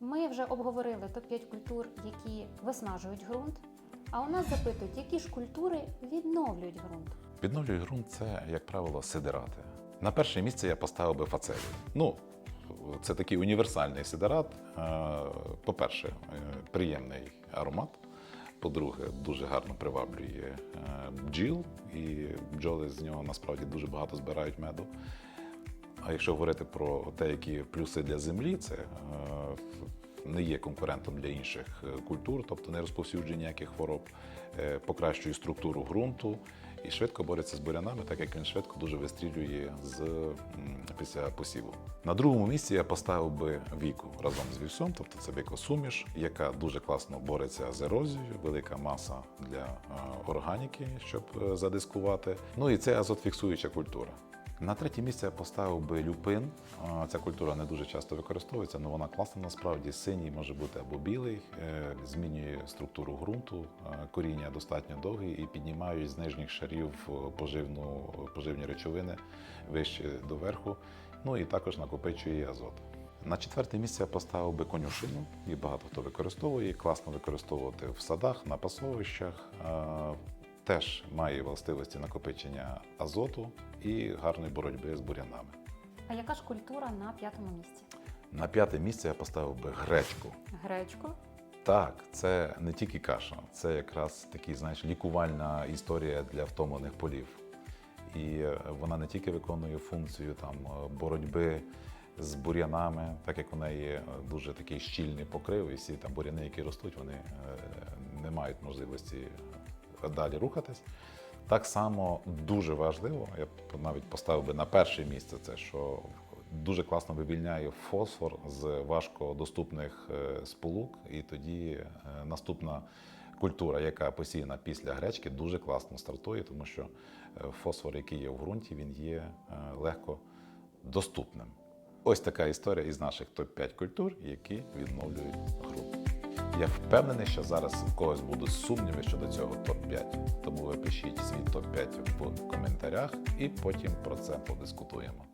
Ми вже обговорили топ-5 культур, які виснажують ґрунт. А у нас запитують, які ж культури відновлюють ґрунт. Відновлює ґрунт це, як правило, сидирати. На перше місце я поставив би фацелію. Ну, це такий універсальний сидират. Е, По-перше, е, приємний аромат. По-друге, дуже гарно приваблює е, бджіл, і бджоли з нього насправді дуже багато збирають меду. А якщо говорити про те, які плюси для землі, це е, не є конкурентом для інших е, культур, тобто не розповсюджує ніяких хвороб, е, покращує структуру ґрунту і швидко бореться з бурянами, так як він швидко дуже вистрілює з після посіву. На другому місці я поставив би віку разом з вівсом, тобто це вікосуміш, яка дуже класно бореться з ерозією, велика маса для органіки, щоб задискувати. Ну і це азотфіксуюча культура. На третє місце я поставив би люпин. Ця культура не дуже часто використовується, але вона класна насправді. Синій може бути або білий, е, змінює структуру ґрунту, е, коріння достатньо довгі і піднімають з нижніх шарів е, поживну, поживні речовини вище до верху. Ну і також накопичує азот. На четверте місце я поставив би конюшину, її багато хто використовує, класно використовувати в садах, на пасовищах. Теж має властивості накопичення азоту і гарної боротьби з бурянами. А яка ж культура на п'ятому місці? На п'яте місце я поставив би гречку. Гречку. Так, це не тільки каша, це якраз такий, знаєш, лікувальна історія для втомлених полів. І е, вона не тільки виконує функцію там е, боротьби з бур'янами, так як у неї е, дуже такий щільний покрив, і всі там бур'яни, які ростуть, вони не мають можливості далі рухатись. Так само дуже важливо, я навіть поставив би на перше місце, це що дуже класно вивільняє фосфор з важкодоступних е, сполук, і тоді е, наступна культура, яка посіяна після гречки, дуже класно стартує, тому що е, фосфор, який є в ґрунті, він є легко доступним. Ось така історія із наших топ-5 культур, які відновлюють ґрунт. Я впевнений, що зараз у когось будуть сумніви щодо цього топ-5. Тому ви пишіть свій топ-5 в коментарях і потім про це подискутуємо.